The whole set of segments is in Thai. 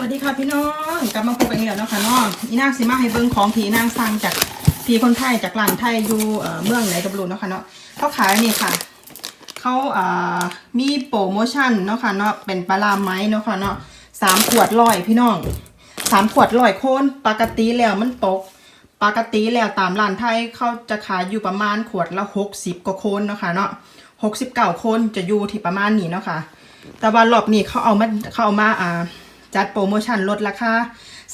วัสดีค่ะพี่น้องกลับมาพบกันอีกแล้วเนาะค่ะน้องอีนางสิมาให้เบิ่งของผีนางสั่งจากผีคนไทยจากร้านไทยอยู่เมืองไหนกับรู้เนาะค่ะเนาะเขาขายนี่ค่ะเขาอ่ามีโปรโมชั่นเนาะค่ะเนาะเป็นปลาลาไม้เนาะค่ะเนาะสามขวดร้อยพี่น้องสามขวดร้อยโคนปกติแล้วมันตก ปกติแล้วตามร้านไทยเขาจะขายอยู่ประมาณขวดละหกสิบกว่าโคนเนาะค่ะเนาะหกสิบเก้าโคนจะอยู่ที่ประมาณนี้เนาะค่ะแต่ว่ารอบนี้เขาเอามาเขาเอามาอ่า จัดโปรโมชั่นลดราคา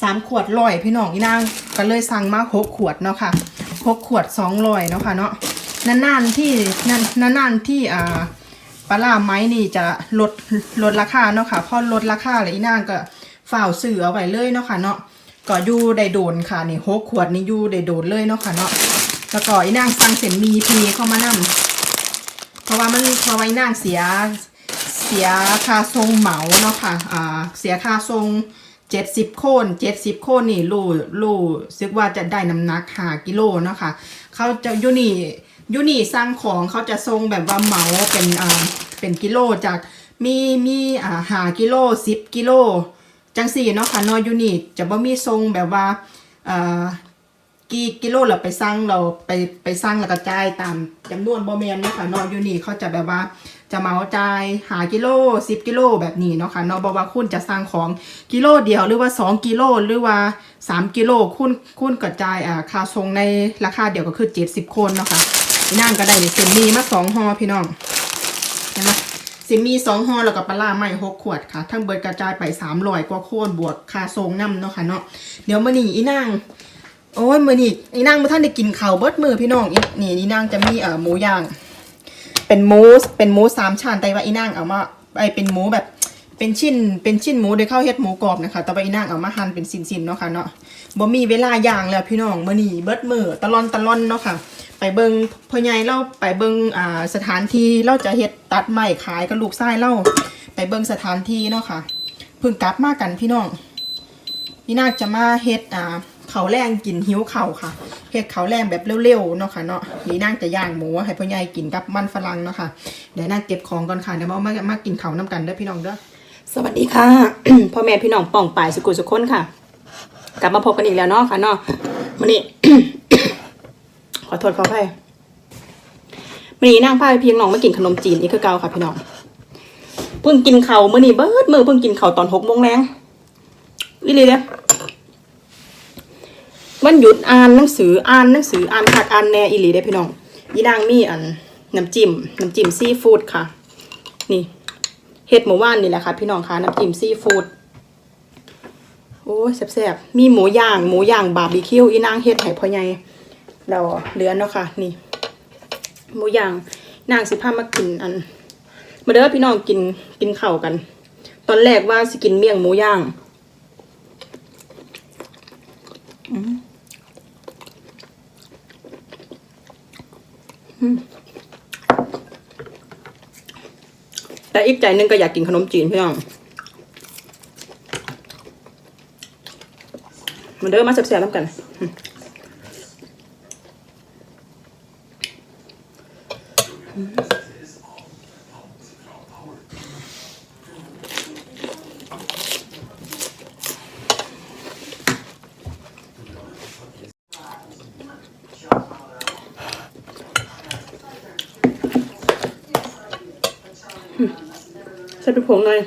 สามขวดร้อยพี่น้องอีนางก็เลยสั่งมาหกขวดเนาะค่ะหกขวดสองร้อยเนาะค่ะเนาะนานๆที่นานนานๆที่อ่าปลาล่าไม้นี่จะลดลดราคาเนาะค่ะพอลดราคาเลยอีนางก็ฝ่าวซื้อเอาไว้เลยเนาะค่ะเนาะก็อยู่ได้โดนค่ะนี่หกขวดนี่อยู่ได้โดนเลยเนาะค่ะเนาะแล้วก็อีนางสั่งเส้นหมีพีเข้ามานำเพราะว่ามันเพราะว่าอีนางเสีย เสียค่าทรงเหมาเนาะค่ะอ่าเสียค่าทรงเจ็ดสิบโคนเจ็ดสิบโคนนี่รู้รู้ซึกว่าจะได้น้ำหนักหากิโลเนาะค่ะเขาจะยูนี่ยูนี่สร้างของเขาจะทรงแบบว่าเหมาเป็นอ่าเป็นกิโลจากมีมีอ่าหากิโลสิบกิโลจังสี่เนาะค่ะนอยูนี่จะบ่มีทรงแบบว่าอ่ากี่กิโลเราไปสร้างเราไปไปสร้างแล้วก็จ่ายตามจำนวนบอแมนเนาะค่ะนอยูนี่เขาจะแบบว่า จะเหมาจ่ายหากิโลสิบกิโลแบบนี้เนาะค่ะเนอบอกว่าคุณจะสร้างของกิโลเดียวหรือว่าสองกิโลหรือว่าสามกิโลคุณคุณกระจายอ่าค่าทรงในราคาเดียวก็คือเจ็ดสิบคนเนาะค่ะพี่นั่งก็ได้เส้นหมีมาสองห่อพี่น้องเห็นไหมสิมีสองห่อแล้วก็ปลาร้าใหม่หกขวดค่ะ ทั้งเบิดกระจายไปสามร้อยกว่าโคนบวกค่าทรงน้ำเนาะค่ะเนาะเดี๋ยวมื่อนี้อีนั่งโอ้ยมือนี่อีนางมื่อท่านได้กินข้าวเบิดมือพี่น้องอีนี่อีนางจะมีเอ่อหมูย่าง เป็นหมูสเป็นหมูสามชั้นแต่ว่าอีนางเอามาไอเป็นหมูแบบเป็นชิ้นเป็นชิ้นหมูโดยเข้าเฮ็ดหมูกรอบนะคะแต่ว่าอีนางเอามาหั่นเป็นชิ้นๆเนาะค่ะเนาะบ่มีเวลาย่างแล้วพี่น้องมื้อนี้เบิดมือตะลอนตะลอนเนาะค่ะ ไปเบิงพ่อใหญ่เราไปเบิงอ่าสถานที่เราจะเฮ็ดตัดไม้ขายกับลูกชายเราไปเบิงสถานที่เนาะค่ะเพิ่งกลับมากันพี่น้องพี่นาคจะมาเฮ็ดอ่า เขาแรงกินหิวเข่าค่ะเฮ็ดเขาแรงแบบเร็วๆเนาะค่ะเนาะนี่นางจะย่างหมูให้พ่อใหญ่กินกับมันฝรั่งเนาะค่ะเดี๋ยวนางเก็บของก่อนค่ะเดี๋ยวมามามากินเขาน้ำกันเด้อพี่น้องเด้อสวัสดีค่ะพ่อแม่พี่น้องป่องป่ายสุกุสุขคนค่ะ กลับมาพบกันอีกแล้วเนาะค่ะเนาะวันนี้ ขอโทษขออภัยวันนี้นางพาพี่น้องมากินขนมจีนอีกคือเก่าค่ะพี่น้องเพิ่งกินเขาวมื้อนี้เบิดมือเพิ่งกินเขาตอนหกโมงแรงวิลีเด้อ วันหยุดอ่านหนังสืออ่านหนังสืออ่านคักอ่านแน่อีหลีได้พี่น้องยีนางมีอันน้ำจิ้มน้ำจิ้มซีฟู้ดค่ะ นี่เฮ็ดหมูว่านนี่แหละค่ะ พี่น้องค่ะน้ำจิ้มซีฟู้ดโอ้ยแซ่บๆมีหมูย่างหมูย่างบาร์บีคิวอีนางเฮ็ดให้พ่อใหญ่เราเหลือเนาะค่ะ นี่ หมูย่างนางสิพามากินอันมาเด้อพี่น้องกินกินเข้ากัน ตอนแรกว่าสิกินเมี่ยงหมูย่าง แต่อีกใจนึงก็อยากกินขนมจีนพี่น้องมันเดินมาแซ่บๆแล้วกัน ใส่ไปผงหน่อย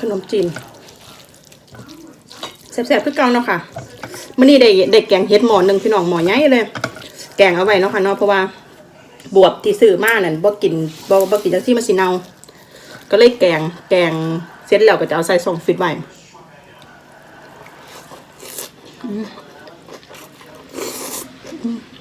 ขนมจีนแซ่บๆคือเก่าเนาะค่ะมื่อนี้ได้ได้แกงเฮ็ดหมอหนึ่งพี่น้องหมอใหญ่เลย แกงเอาไว้เนาะค่ะเนาะเพราะว่าบวบที่ซื้อมานั่นบ่กินบ่บ่กินจังซี่มันสิเนาก็เลยแกงแกงเสร็จแล้วก็จะเอาใส่ซองฟิตไว้ うん。うん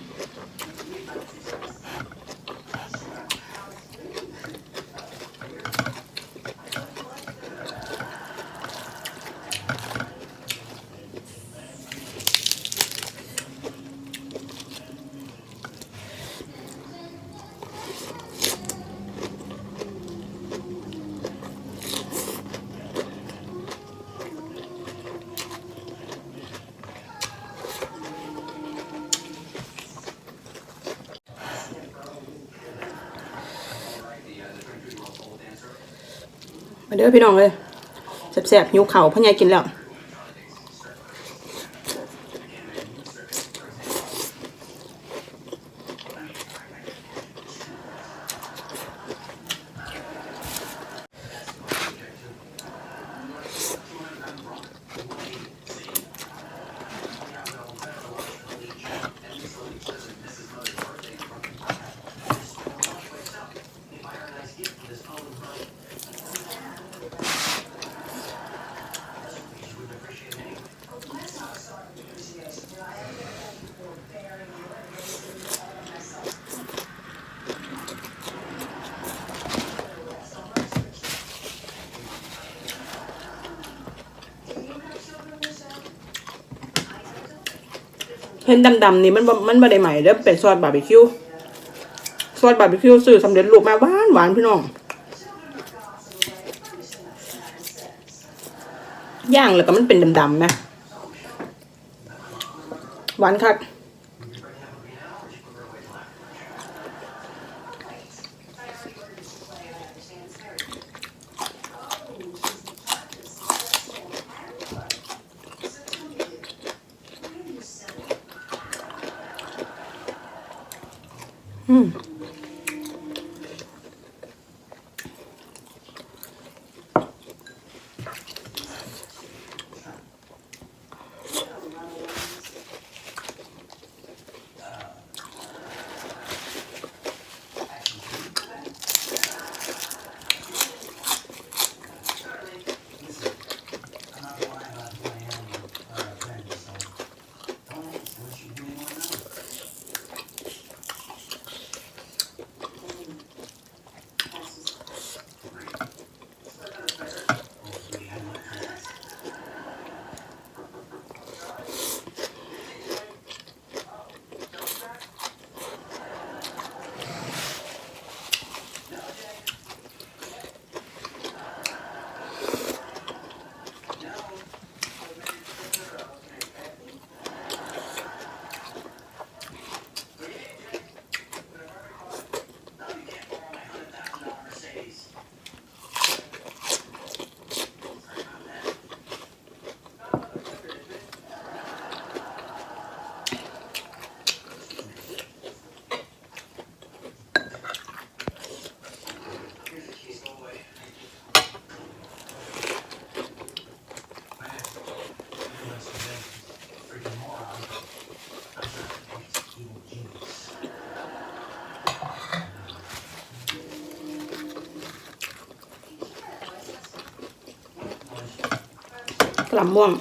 มาเด้อพี่น้องเลยแสบๆหิวเข่าพ่อใหญ่กินแล้ว เห็นดำๆนี่มันมันไม่ได้ใหม่แล้วเป็นซอสบาร์บีคิวซอสบาร์บีคิวซื้อสำเร็จรูปมาหวานหวานพี่น้องย่างแล้วก็มันเป็นดำๆนะหวานคัก ลับม่วง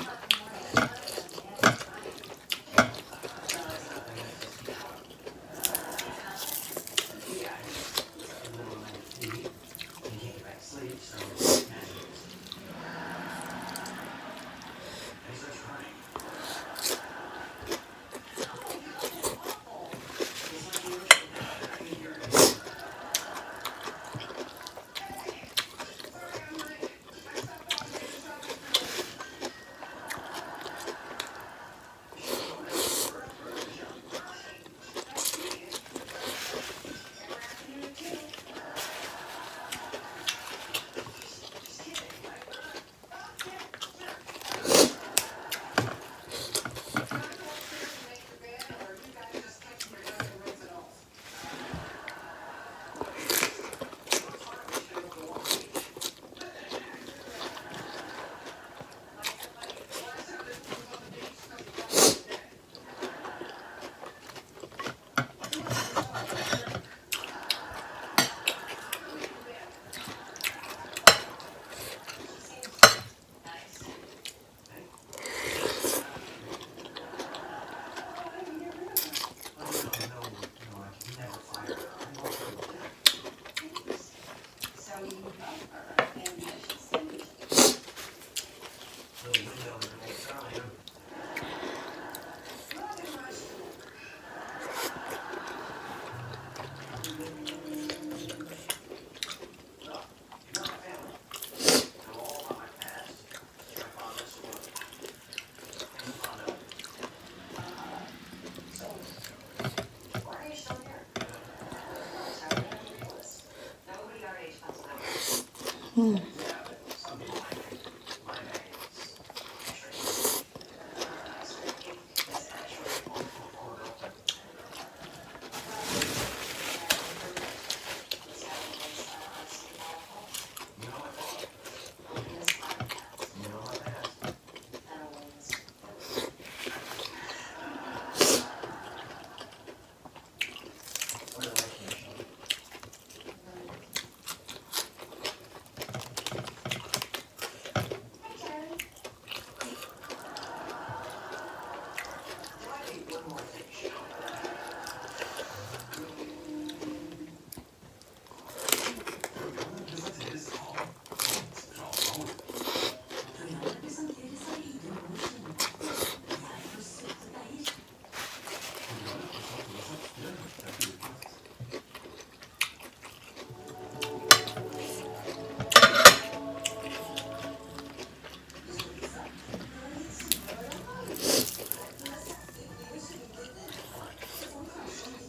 เ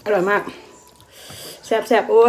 อร่อยมากแซ่บแซบโอ้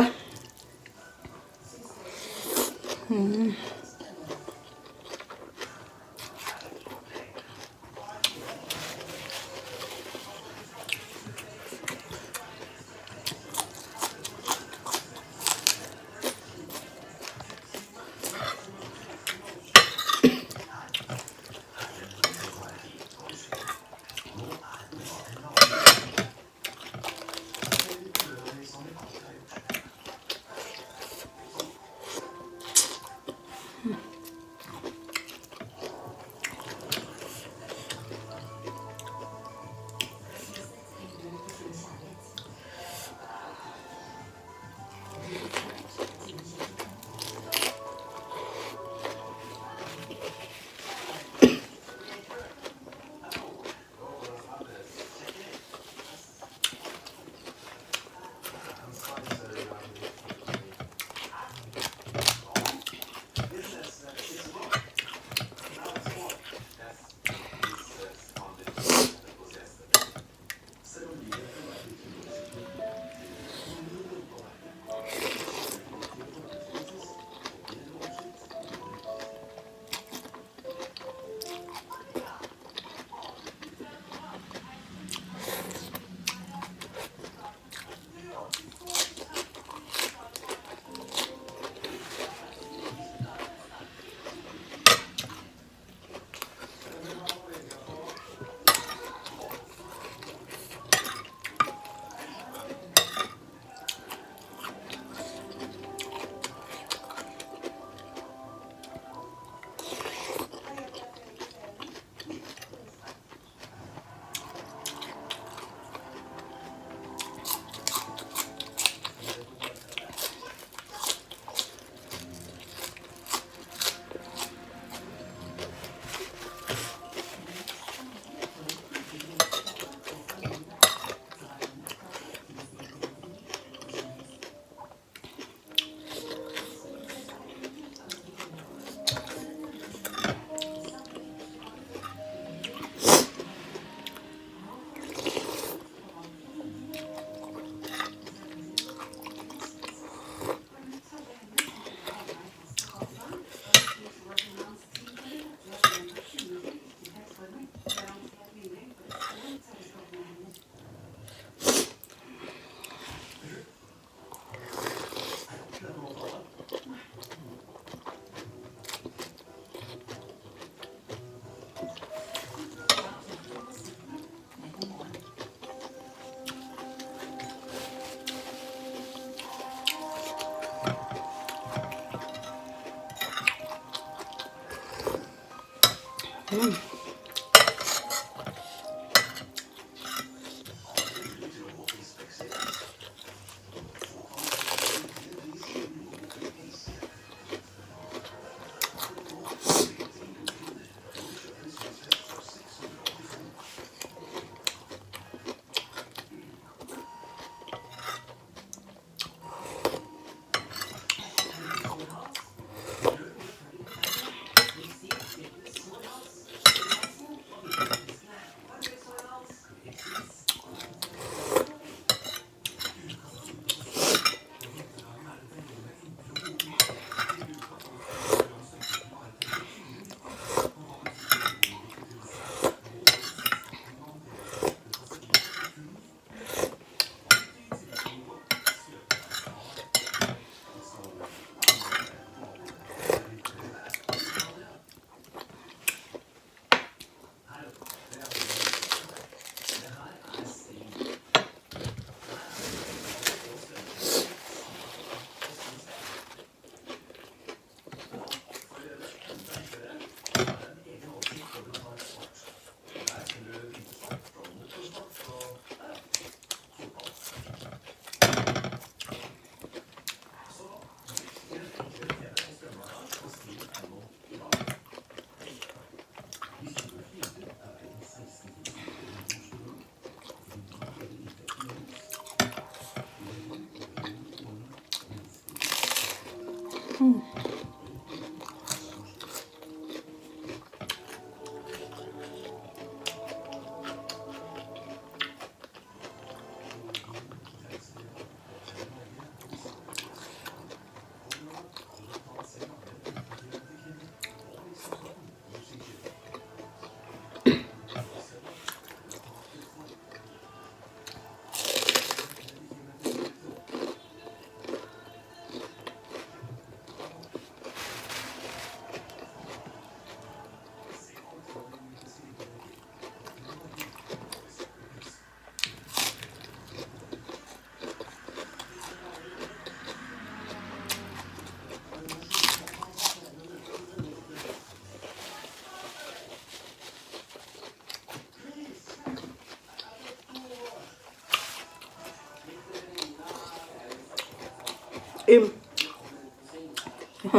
เดี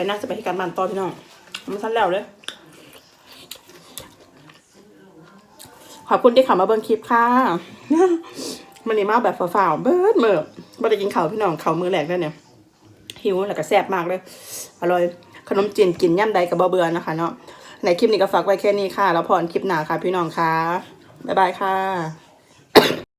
๋ยวน่าจะไปให้การบ้านต่อพี่น้องมันสั้นแล้วเลย ขอบคุณที่เขับมาเบิ้งคลิปค่ะ มันนี่มาแบบฝ่าวๆเบิดเมื่อ ม่ได้กินข้าวพี่น้องข้าวมือแรกแล้วเนี่ย หิวแล้วก็แซ่บมากเลย อร่อย ขนมจีนกินย่ำใดกับบ่เบื่อนะคะเนาะในคลิปนี้ก็ฝากไว้แค่นี้ค่ะ แล้วพรคลิปหน้าค่ะพี่น้องค่ะบ๊ายบายค่ะ